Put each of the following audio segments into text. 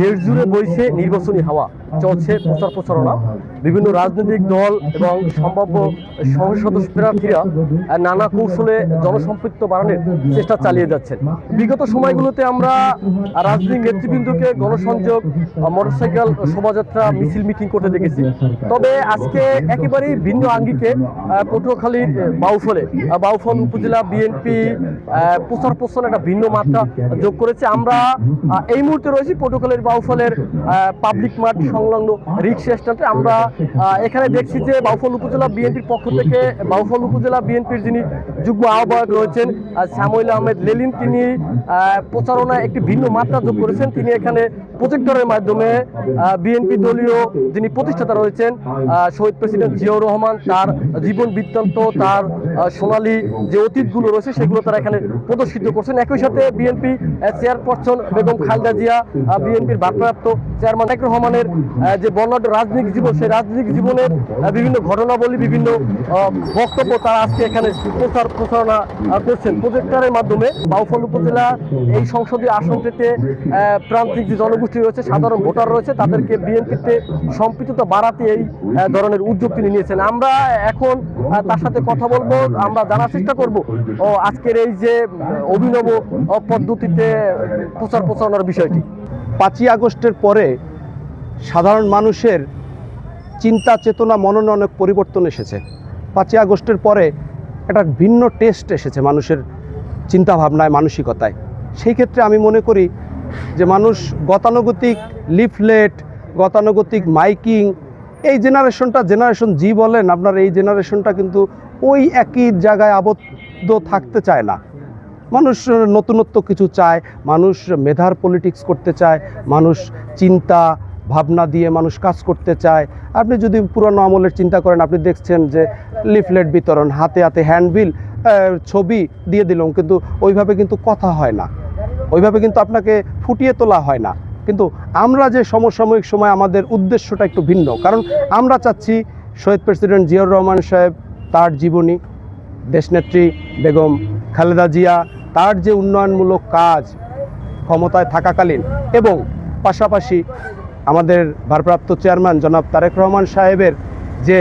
দেশ জুড়ে বইছে নির্বাচনী হাওয়া। চলছে প্রচার প্রচারণা। বিভিন্ন রাজনৈতিক দল এবং সম্ভাব্য সদস্য প্রার্থীরা নানা কৌশলে জনসম্পৃক্ত বাড়ানোর চেষ্টা চালিয়ে যাচ্ছেন। বিগত সময়গুলোতে আমরা রাজনৈতিক নেতৃবৃন্দকে গণসংযোগ, মোটরসাইকেল, শোভাযাত্রা, মিছিল মিটিং করতে দেখেছি। তবে আজকে একেবারেই ভিন্ন আঙ্গিকে পটুয়াখালীর বাউফলে বাউফল উপজেলা বিএনপি প্রচার প্রচার একটা ভিন্ন মাত্রা যোগ করেছে। আমরা এই মুহূর্তে রয়েছি পটুয়াখালীর বাউফলের পাবলিক মাঠ সংলগ্ন রিক্সা স্ট্যান্ডে আমরা এখানে দেখছি যে বাউফল উপজেলা বিএনপির পক্ষ থেকে, বাউফল উপজেলা বিএনপির যিনি যুগ্ম আহ্বায়ক রয়েছেন সামুয়েল আহমেদ লেলিন, তিনি প্রচারণায় একটি ভিন্ন মাত্রা যোগ করেছেন। তিনি এখানে প্রজেক্টরের মাধ্যমে বিএনপি দলীয় যিনি প্রতিষ্ঠাতা রয়েছেন শহীদ প্রেসিডেন্ট জিয়াউর রহমান, তার জীবন বৃত্তান্ত, তার সোনালী যে অতীতগুলো রয়েছে, সেগুলো তারা এখানে প্রদর্শিত করছেন। একই সাথে বিএনপি চেয়ারপারসন বেগম খালেদা জিয়া বিএনপির ভারপ্রাপ্ত চেয়ারম্যান তারেক রহমানের যে বর্ণাঢ্য রাজনৈতিক জীবন, সেই রাজনৈতিক জীবনের বিভিন্ন ঘটনাবলী, বিভিন্ন বক্তব্য তারা আজকে এখানে প্রচার, প্রচারণা করছেন। প্রজেক্টরের মাধ্যমে বাউফল উপজেলা এই সংসদীয় আসনটিতে প্রান্তিক যে জনগোষ্ঠী রয়েছে, সাধারণ ভোটার রয়েছে, তাদেরকে বিএনপিতে সম্পৃক্ততা বাড়াতে এই ধরনের উদ্যোগ তিনি নিয়েছেন। আমরা এখন তার সাথে কথা বলব, আমরা জানার চেষ্টা করব। ও, আজকের এই যে অভিনব পদ্ধতিতে প্রচার, প্রচারণার বিষয়টি। পাঁচই আগস্টের পরে সাধারণ মানুষের চিন্তা, চেতনা মননে অনেক পরিবর্তন এসেছে। পাঁচই আগস্টের পরে একটা ভিন্ন টেস্ট এসেছে মানুষের চিন্তা ভাবনায় মানসিকতায়। সেই ক্ষেত্রে আমি মনে করি যে মানুষ গতানুগতিক লিফলেট, গতানুগতিক মাইকিং, এই জেনারেশনটা জেনারেশন জি বলেন, আপনার এই জেনারেশনটা কিন্তু ওই একই জায়গায় আবদ্ধ থাকতে চায় না। মানুষ নতুনত্ব কিছু চায়, মানুষ মেধার পলিটিক্স করতে চায়, মানুষ চিন্তা, ভাবনা দিয়ে মানুষ কাজ করতে চায়। আপনি যদি পুরনো আমলের চিন্তা করেন, আপনি দেখছেন যে লিফলেট বিতরণ, হাতে হাতে হ্যান্ডবিল ছবি দিয়ে দিলাম কিন্তু ওইভাবে কিন্তু কথা হয় না। ওইভাবে কিন্তু আপনাকে ফুটিয়ে তোলা হয় না। কিন্তু আমরা যে সমসাময়িক সময়, আমাদের উদ্দেশ্যটা একটু ভিন্ন। কারণ আমরা চাচ্ছি শহীদ প্রেসিডেন্ট জিয়াউর রহমান সাহেব, তার জীবনী, দেশনেত্রী বেগম খালেদা জিয়া তার যে উন্নয়নমূলক কাজ ক্ষমতায় থাকাকালীন এবং পাশাপাশি আমাদের ভারপ্রাপ্ত চেয়ারম্যান জনাব তারেক রহমান সাহেবের যে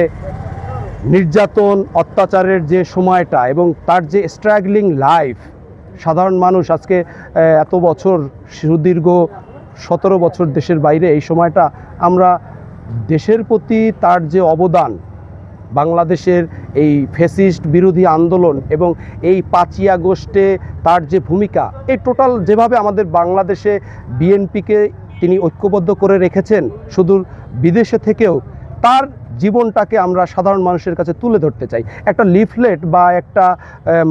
নির্যাতন, অত্যাচারের যে সময়টা এবং তার যে স্ট্রাগলিং লাইফ সাধারণ মানুষ আজকে এত বছর, সুদীর্ঘ সতেরো বছর দেশের বাইরে এই সময়টা আমরা দেশের প্রতি তার যে অবদান বাংলাদেশের এই ফেসিস্ট বিরোধী আন্দোলন এবং এই পাঁচই আগস্টে তার যে ভূমিকা, এই টোটাল যেভাবে আমাদের বাংলাদেশে বিএনপিকে তিনি ঐক্যবদ্ধ করে রেখেছেন শুধু বিদেশে থেকেও তার জীবনটাকে আমরা সাধারণ মানুষের কাছে তুলে ধরতে চাই। একটা লিফলেট বা একটা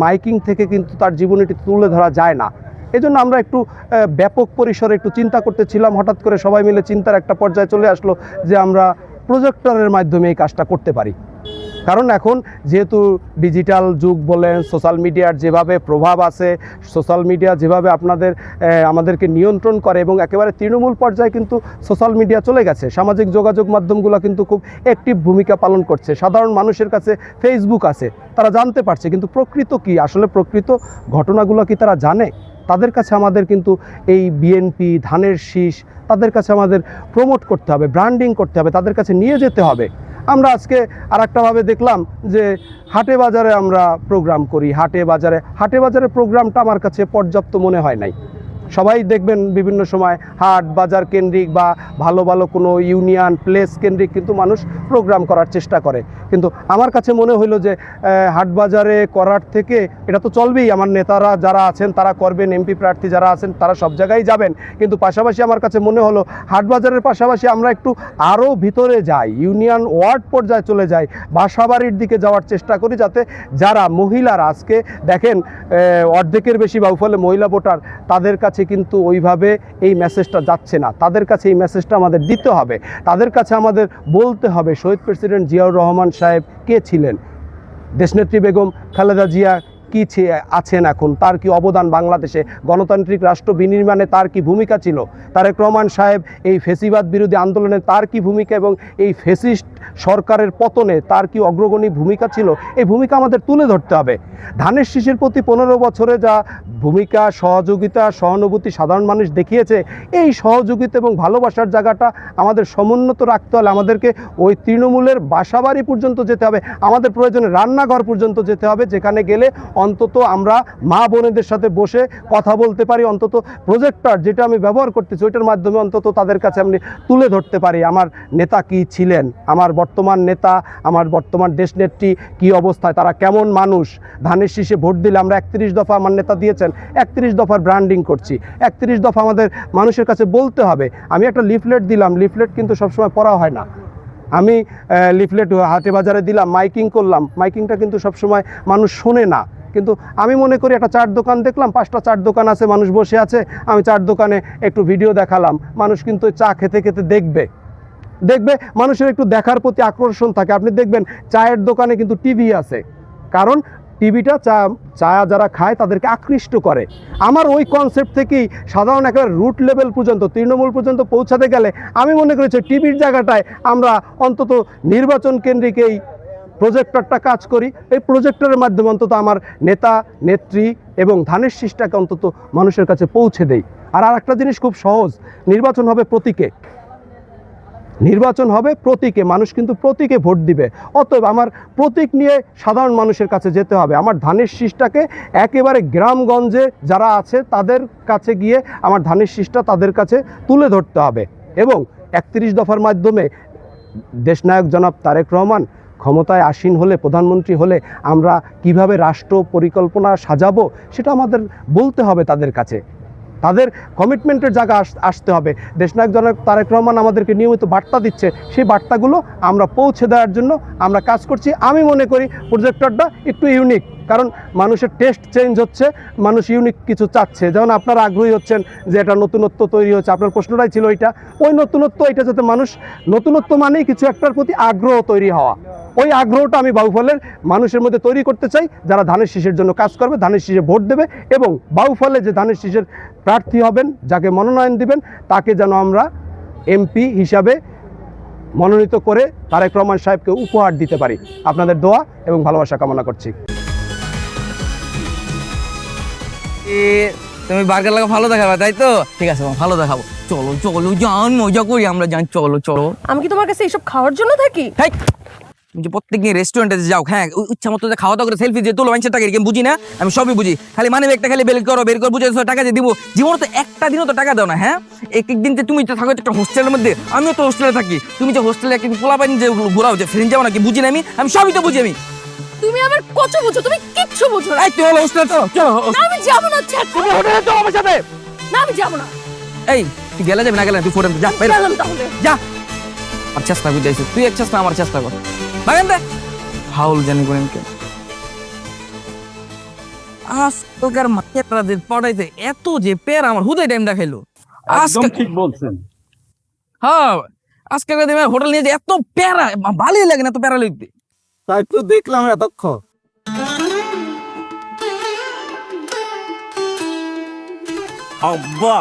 মাইকিং থেকে কিন্তু তার জীবনীটি তুলে ধরা যায় না। এজন্য আমরা একটু ব্যাপক পরিসরে একটু চিন্তা করতেছিলাম, হঠাৎ করে সবাই মিলে চিন্তার একটা পর্যায়ে চলে আসলো যে আমরা প্রজেক্টরের মাধ্যমে এই কাজটা করতে পারি। কারণ এখন যেহেতু ডিজিটাল যুগ বলেন সোশ্যাল মিডিয়ার যেভাবে প্রভাব আছে সোশ্যাল মিডিয়া যেভাবে আপনাদের আমাদেরকে নিয়ন্ত্রণ করে এবং একেবারে তৃণমূল পর্যায়ে কিন্তু সোশ্যাল মিডিয়া চলে গেছে, সামাজিক যোগাযোগ মাধ্যমগুলো কিন্তু খুব অ্যাক্টিভ ভূমিকা পালন করছে। সাধারণ মানুষের কাছে ফেসবুক আছে, তারা জানতে পারছে, কিন্তু প্রকৃত কি? আসলে প্রকৃত ঘটনাগুলো কি তারা জানে? তাদের কাছে আমাদের কিন্তু এই বিএনপি ধানের শীষ, তাদের কাছে আমাদের প্রমোট করতে হবে ব্র্যান্ডিং করতে হবে, তাদের কাছে নিয়ে যেতে হবে। আমরা আজকে আর একটাভাবে দেখলাম যে হাটে বাজারে আমরা প্রোগ্রাম করি। হাটে বাজারে হাটে বাজারে প্রোগ্রামটা আমার কাছে পর্যাপ্ত মনে হয় নাই। সবাই দেখবেন বিভিন্ন সময় হাট বাজার কেন্দ্রিক বা ভালো ভালো কোনো ইউনিয়ন প্লেস কেন্দ্রিক কিন্তু মানুষ প্রোগ্রাম করার চেষ্টা করে। কিন্তু আমার কাছে মনে হলো যে আহ, হাট বাজারে করার থেকে এটা তো চলবেই। আমার নেতারা যারা আছেন তারা করবেন এমপি প্রার্থী যারা আছেন তারা সব জায়গায় যাবেন। কিন্তু পাশাপাশি আমার কাছে মনে হলো হাট বাজারের পাশাপাশি আমরা একটু আরও ভিতরে যাই ইউনিয়ন ওয়ার্ড পর্যায়ে চলে যাই বাসাবাড়ির দিকে যাওয়ার চেষ্টা করি যাতে যারা মহিলারা আজকে দেখেন অর্ধেকের বেশি বাউফলে মহিলা ভোটার তাদের কাছে কিন্তু ওইভাবে এই মেসেজটা যাচ্ছে না। তাদের কাছে এই মেসেজটা আমাদের দিতে হবে। তাদের কাছে আমাদের বলতে হবে, শহীদ প্রেসিডেন্ট জিয়াউর রহমান সাহেব কে ছিলেন? দেশনেত্রী বেগম খালেদা জিয়া কি আছেন এখন? তার কি অবদান বাংলাদেশে? গণতান্ত্রিক রাষ্ট্র বিনির্মাণে তার কি ভূমিকা ছিল? তারেক রহমান সাহেব এই ফেসিবাদ বিরোধী আন্দোলনে তার কি ভূমিকা এবং এই ফেসিস্ট সরকারের পতনে তার কি অগ্রগণী ভূমিকা ছিল? এই ভূমিকা আমাদের তুলে ধরতে হবে। ধানের শীষের প্রতি পনেরো বছরে যা ভূমিকা, সহযোগিতা, সহানুভূতি সাধারণ মানুষ দেখিয়েছে, এই সহযোগিতা এবং ভালোবাসার জায়গাটা আমাদের সমুন্নত রাখতে হলে আমাদেরকে ওই তৃণমূলের বাসাবাড়ি পর্যন্ত যেতে হবে। আমাদের প্রয়োজনে রান্নাঘর পর্যন্ত যেতে হবে, যেখানে গেলে অন্তত আমরা মা বোনেদের সাথে বসে কথা বলতে পারি, অন্তত প্রজেক্টর যেটা আমি ব্যবহার করতেছি ওইটার মাধ্যমে অন্তত তাদের কাছে আমি তুলে ধরতে পারি, আমার নেতা কি ছিলেন, আমার বর্তমান নেতা, আমার বর্তমান দেশনেত্রী কি অবস্থায়, তারা কেমন মানুষ, ধানের শীষে ভোট দিলে আমরা একত্রিশ দফা আমার নেতা দিয়েছেন, একত্রিশ দফার ব্র্যান্ডিং করছি, একত্রিশ দফা আমাদের মানুষের কাছে বলতে হবে, আমি একটা লিফলেট দিলাম লিফলেট কিন্তু সবসময় পড়া হয় না, আমি লিফলেট হাটে বাজারে দিলাম, মাইকিং করলাম, মাইকিংটা কিন্তু সবসময় মানুষ শোনে না কিন্তু আমি মনে করি একটা চার দোকান দেখলাম, পাঁচটা চার দোকান আছে, মানুষ বসে আছে, আমি চার দোকানে একটু ভিডিও দেখালাম। মানুষ কিন্তু চা খেতে খেতে দেখবে। দেখবে, মানুষের একটু দেখার প্রতি আকর্ষণ থাকে। আপনি দেখবেন, চায়ের দোকানে কিন্তু টিভি আছে। কারণ টিভিটা চা চা যারা খায়, তাদেরকে আকৃষ্ট করে। আমার ওই কনসেপ্ট থেকেই সাধারণ একেবারে রুট লেভেল পর্যন্ত, তৃণমূল পর্যন্ত পৌঁছাতে গেলে, আমি মনে করেছি টিভির জায়গাটায় আমরা অন্তত নির্বাচন কেন্দ্রিক এই প্রজেক্টরটা কাজ করি। এই প্রজেক্টরের মাধ্যমে অন্তত আমার নেতা, নেত্রী এবং ধানের শীষটাকে অন্তত মানুষের কাছে পৌঁছে দেই। আর আর একটা জিনিস খুব সহজ, নির্বাচন হবে প্রতীকে। নির্বাচন হবে প্রতীকে, মানুষ কিন্তু প্রতীকে ভোট দিবে। অতএব আমার প্রতীক নিয়ে সাধারণ মানুষের কাছে যেতে হবে। আমার ধানের শীষটাকে একেবারে গ্রামগঞ্জে যারা আছে তাদের কাছে গিয়ে আমার ধানের শীষটা তাদের কাছে তুলে ধরতে হবে। এবং একত্রিশ দফার মাধ্যমে দেশনায়ক জনাব তারেক রহমান ক্ষমতায় আসীন হলে, প্রধানমন্ত্রী হলে আমরা কীভাবে রাষ্ট্র পরিকল্পনা সাজাবো, সেটা আমাদের বলতে হবে তাদের কাছে। তাদের কমিটমেন্টের জায়গা আস- আসতে হবে। দেশনায়ক জনক তারেক রহমান আমাদেরকে নিয়মিত বার্তা দিচ্ছে, সেই বার্তাগুলো আমরা পৌঁছে দেওয়ার জন্য আমরা কাজ করছি। আমি মনে করি প্রজেক্টরটা একটু ইউনিক কারণ মানুষের টেস্ট চেঞ্জ হচ্ছে, মানুষ ইউনিক কিছু চাচ্ছে। যেমন আপনারা আগ্রহী হচ্ছেন যে এটা নতুনত্ব তৈরি হচ্ছে, আপনার প্রশ্নটাই ছিল ওইটা ওই নতুনত্ব, এটা যাতে মানুষ নতুনত্ব মানেই কিছু একটার প্রতি আগ্রহ তৈরি হওয়া। ওই আগ্রহটা আমি বাউফলের মানুষের মধ্যে তৈরি করতে চাই যারা ধানের শীষের জন্য কাজ করবে ধানের শীষে ভোট দেবে এবং বাউফলে যে ধানের শীষের প্রার্থী হবেন যাকে মনোনয়ন দিবেন তাকে যেন আমরা এমপি হিসাবে মনোনীত করে তারেক রহমান সাহেবকে উপহার দিতে পারি। আপনাদের দোয়া এবং ভালোবাসা কামনা করছি। এ, তুমি বার্গার লাগা ভালো দেখাবে তাই তো? ঠিক আছে ভালো দেখাবো। চলো চলো যান মজা করি আমরা যান চলো চলো। আমি কি তোমার কাছে এইসব খাওয়ার জন্য থাকি? তুমি যে প্রত্যেকদিন রেস্টুরেন্টে যাও হ্যাঁ ইচ্ছা মতো যে খাওয়া দাওয়া করে সেলফি যে তোলো মানুষের টাকা এরকম বুঝি না? আমি সবই বুঝি। খালি মানে একটা খালি বের করো বের করে বুঝে টাকা দিয়ে দিব। জীবনে তো একটা দিনও তো টাকা দাও না হ্যাঁ? এক এক দিন যে তুমি তো থাকো একটা হোস্টেলের মধ্যে আমিও তো হোস্টেলে থাকি। তুমি যে হোস্টেলে একদিন পোলা পাইনি যে ঘোরাও যে ফ্রেন্ড যাও নাকি বুঝি না আমি? আমি সবই তো বুঝি আমি। তুমি আমার কত বুঝো? তুমি কিচ্ছু বুঝো না। এই তুই হলো হোস্টেলে চলো চলো না, আমি যাব না ছেড়ে তুমি হোটেলে চলো আমার সাথে। না আমি যাব না। এই তুই গেলে যাবি না গেলে তুই ফোরেন যা বেরো। গেলাম তাহলে। যা। আর চেষ্টা করতে তুই এক চেষ্টা আমার চেষ্টা কর। বাগান দে ফাউল জানি করেন কে আজকালকার যে পড়াইতে এত যে পের আমার হুদাই টাইমটা খাইলো একদম আজকে ঠিক বলছেন। হ্যাঁ দিনে হোটেল নিয়ে যে এত প্যারা ভালোই লাগে না এত প্যারা লিখতে তাই তো দেখলাম এতক্ষণ। আব্বা!